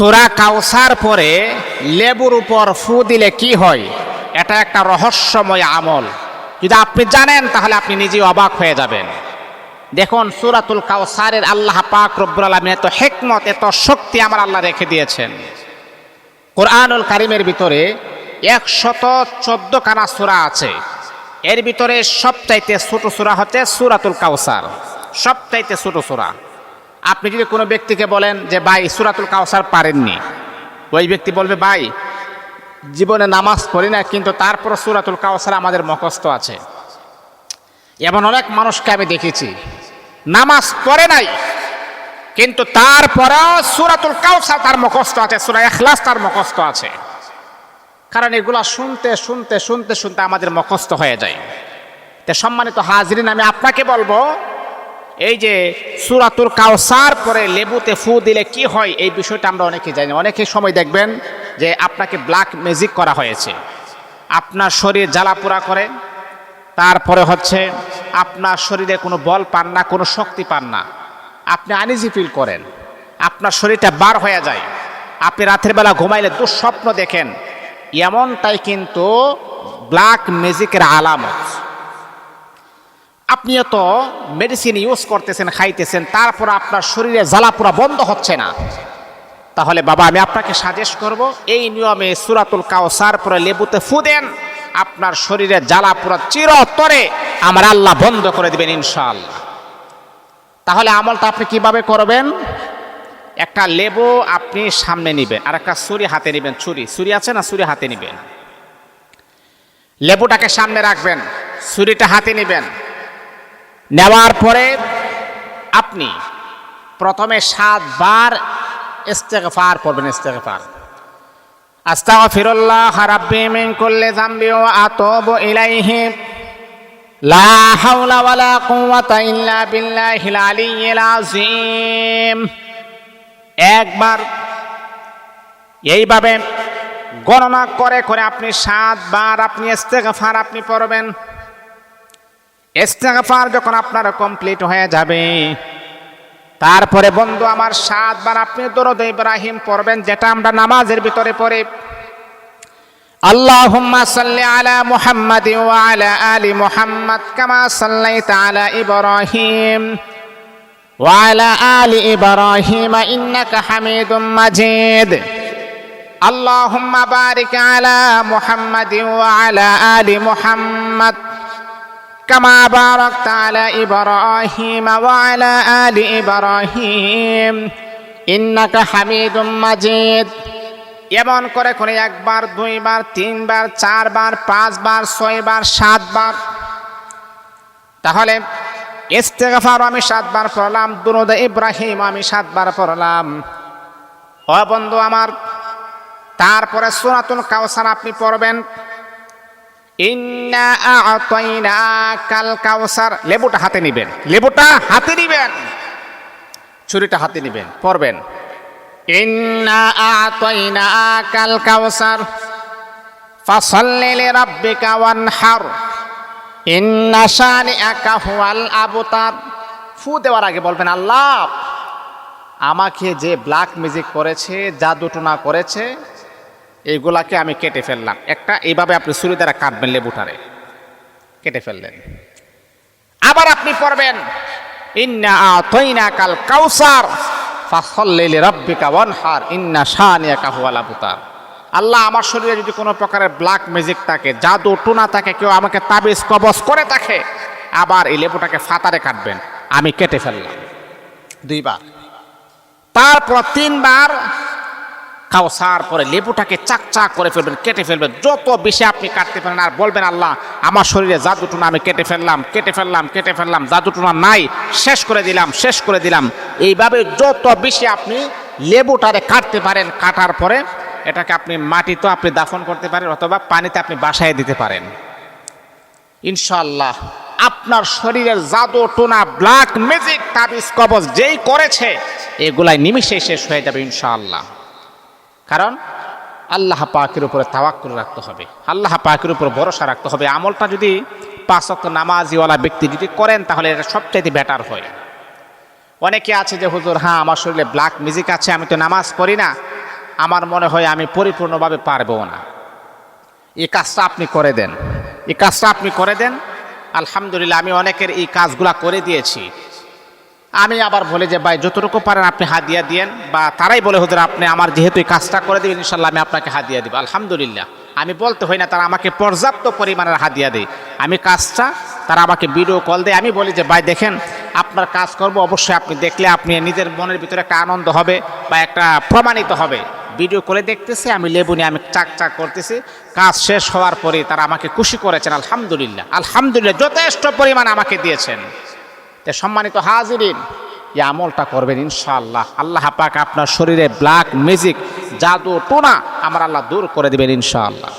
সুরা কাউসার পরে লেবুর উপর ফু দিলে কি হয়? এটা একটা রহস্যময় আমল। যদি আপনি জানেন, তাহলে আপনি নিজেই অবাক হয়ে যাবেন। দেখুন, সুরাতুল কাউসারের আল্লাহ পাক রব্বুল আলমিন এত হেকমত, এত শক্তি আমার আল্লাহ রেখে দিয়েছেন। কোরআনুল কারিমের ভিতরে একশত চোদ্দ কানা সুরা আছে। এর ভিতরে সবচাইতে ছোট সুরা হচ্ছে সুরাতুল কাউসার। সবচাইতে ছোট সুরা। আপনি যদি কোনো ব্যক্তিকে বলেন যে, ভাই, সুরাতুল কাউসার পারেননি। ওই ব্যক্তি বলবে, ভাই, জীবনে নামাজ পড়ি না কিন্তু তারপর সুরাতুল কাউসার আমাদের মুখস্থ আছে। এমন অনেক মানুষকে আমি দেখেছি, নামাজ পড়ে নাই, কিন্তু তারপরেও সুরাতুল কাউসার তার মুখস্থ আছে, সুরা এখলাস তার মুখস্থ আছে। কারণ এগুলা শুনতে শুনতে শুনতে শুনতে আমাদের মুখস্থ হয়ে যায়। তে সম্মানিত হাজরিন, আমি আপনাকে বলব এই যে সুরাতুল কাউসার পরে লেবুতে ফু দিলে কি হয়, এই বিষয়টা আমরা অনেকে জানি। অনেকে সময় দেখবেন যে আপনাকে ব্ল্যাক ম্যাজিক করা হয়েছে। আপনার শরীর জ্বালাপোড়া করে, তারপরে হচ্ছে আপনার শরীরে কোনো বল পান না, কোনো শক্তি পান না। আপনি আনিজি ফিল করেন। আপনার শরীরটা বার হয়ে যায়। আপনি রাতের বেলা ঘুমাইলে দুঃস্বপ্ন দেখেন, এমনটাই কিন্তু ব্ল্যাক ম্যাজিকের আলামত। আপনি তো মেডিসিন ইউজ করতেছেন, খাইতেছেন, তারপর আপনার শরীরে জ্বালাপোড়া বন্ধ হচ্ছে না। তাহলে বাবা, আমি আপনাকে সাজেস্ট করব, এই নিয়মে সুরাতুল কাউসার পরে লেবুতে ফু দেন, আপনার শরীরে জ্বালা পুরো চিরতরে আমার আল্লাহ বন্ধ করে দেবেন ইনশাআল্লাহ। তাহলে আমলটা আপনি কীভাবে করবেন? একটা লেবু আপনি সামনে নেবেন, আর একটা ছুরি হাতে নেবেন, ছুরি। ছুরি আছে না? ছুরি হাতে নেবেন। লেবুটাকে সামনে রাখবেন, ছুরিটা হাতে নেবেন। নেওয়ার পরে আপনি প্রথমে সাতবার ইস্তেগফার পড়বেন, ইস্তেগফার। আস্তাগফিরুল্লাহ রাব্বি মিন কুল্লি যামবি ওয়া আতুবু ইলাইহি। লা হাওলা ওয়ালা কুওয়াতা ইল্লা বিল্লাহিল আলিয়্যিল আযীম। একবার এইভাবে গণনা করে করে আপনি সাতবার আপনি ইস্তেগফার আপনি পড়বেন। ইস্তেগফার যখন আপনার কমপ্লিট হয়ে যাবে, তারপরে বন্ধু আমার সাতবার আপনি দরদ ইব্রাহিম পড়বেন, যেটা আমরা নামাজের ভিতরে পড়ে। আল্লাহুম্মা সাল্লি আলা মুহাম্মাদ ওয়া আলা আলি মুহাম্মাদ কামা সাল্লাইতা আলা ইব্রাহিম ওয়া আলা আলি ইব্রাহিম ইন্নাকা হামিদুম মাজিদ। আল্লাহুম্মা বারিক আলা মুহাম্মাদ ওয়া আলা আলি মুহাম্মাদ كما باركت على إبراهيم وعلى آل إبراهيم إنك حميد مجيد এমন করে করে একবার দুইবার তিনবার চারবার পাঁচবার ছয়বার সাতবার তাহলে ইস্তেগফার আমি সাতবার পড়লাম দুরুদ ইব্রাহিম আমি সাতবার পড়লাম ও বন্ধু আমার তারপরে সুরাতুল কাউসার আপনি পড়বেন ইন্না আতাইনা কাল কাউসার লেবুটা হাতে নিবেন। লেবুটা হাতে নিবেন। ছুরিটা হাতে নিবেন পড়বেন ইন্না আতাইনা কাল কাউসার ফাসাল্লি লিরাব্বিকা ওয়ানহার। ইন্না শানিআকা হুয়াল আবতার। ফু দেওয়ার আগে বলবেন আল্লাহ আমাকে যে ব্ল্যাক মিউজিক করেছে জাদুটনা করেছে এইগুলাকে আমি কেটে ফেললাম। একটা, এইভাবে আপনি ছুরি দ্বারা কাটবেন লেবুটারে কেটে ফেললেন। আবার আপনি পড়বেন, ইন্না আতইনা কাল কাউসার ফাসল্লিলি রাব্বিকা ওয়ানহার, ইন্না শানিয়াকা হুয়াল আবতার। আল্লাহ আমার শরীরে যদি কোনো প্রকারের ব্ল্যাক ম্যাজিক থাকে, জাদু টুনা থাকে, কেউ আমাকে তাবিজ কবজ করে থাকে আবার এই লেবুটাকে ফাতারে কাটবেন। আমি কেটে ফেললাম। দুইবার। তারপর তিনবার কাউসার পরে লেবুটাকে চাক চাক করে ফেলবেন, কেটে ফেলবেন। যত বেশি আপনি কাটতে পারেন, আর বলবেন, আল্লাহ, আমার শরীরে জাদুটুনা আমি কেটে ফেললাম কেটে ফেললাম কেটে ফেললাম জাদুটুনা নাই, শেষ করে দিলাম, শেষ করে দিলাম। এইভাবে যত বেশি আপনি লেবুটারে কাটতে পারেন, কাটার পরে এটাকে আপনি মাটিতে আপনি দাফন করতে পারেন, অথবা পানিতে আপনি বাসায় দিতে পারেন। ইনশাল্লাহ আপনার শরীরের জাদু টোনা, ব্ল্যাক ম্যাজিক, তাবিজ, কবজ যেই করেছে, এগুলাই নিমিষে শেষ হয়ে যাবে ইনশাআল্লাহ। কারণ আল্লাহ পাকের উপরে তাওয়াক্কুল রাখতে হবে। আল্লাহ পাকের উপর ভরসা রাখতে হবে। আমলটা যদি পাঁচক নামাজিওয়ালা ব্যক্তি যদি করেন, তাহলে এটা সবচাইতে বেটার হয়। অনেকে আছে যে, হুজুর হ্যাঁ আমার শরীরে ব্ল্যাক মিউজিক আছে, আমি তো নামাজ পড়ি না। আমার মনে হয় আমি পরিপূর্ণভাবে পারব না। এই কাজটা আপনি করে দেন। এই কাজটা আপনি করে দেন। আলহামদুলিল্লাহ, আমি অনেকের এই কাজগুলা করে দিয়েছি। আমি আবার বলে যে, ভাই, যতটুকু পারেন আপনি হাদিয়া দিয়েন বা তারাই বলে, হুজুর, আপনি আমার যেহেতু এই কাজটা করে দেবেন, ইনশাল্লাহ আমি আপনাকে হাদিয়া দিব। আলহামদুলিল্লাহ। আমি বলতে হই না, তারা আমাকে পর্যাপ্ত পরিমাণের হাদিয়া দেয়। আমি কাজটা, তারা আমাকে ভিডিও কল দেয়। আমি বলি যে, ভাই, দেখেন, আপনার কাজ করব, অবশ্যই আপনি দেখলে আপনি নিজের মনের ভিতরে একটা আনন্দ হবে বা একটা প্রমাণিত হবে। ভিডিও করে দেখতেছি, আমি লেবু নিয়ে আমি চাক চাক করতেছি। কাজ শেষ হওয়ার পরে তারা আমাকে খুশি করেছেন, আলহামদুলিল্লাহ। আলহামদুলিল্লাহ, যথেষ্ট পরিমাণ আমাকে দিয়েছেন। তে সম্মানিত হাজিরিন, এই আমলটা করবেন ইনশাআল্লাহ। আল্লাহ পাক আপনার শরীরে ব্ল্যাক ম্যাজিক জাদু, টোনা আমার আল্লাহ দূর করে দেবেন ইনশাআল্লাহ।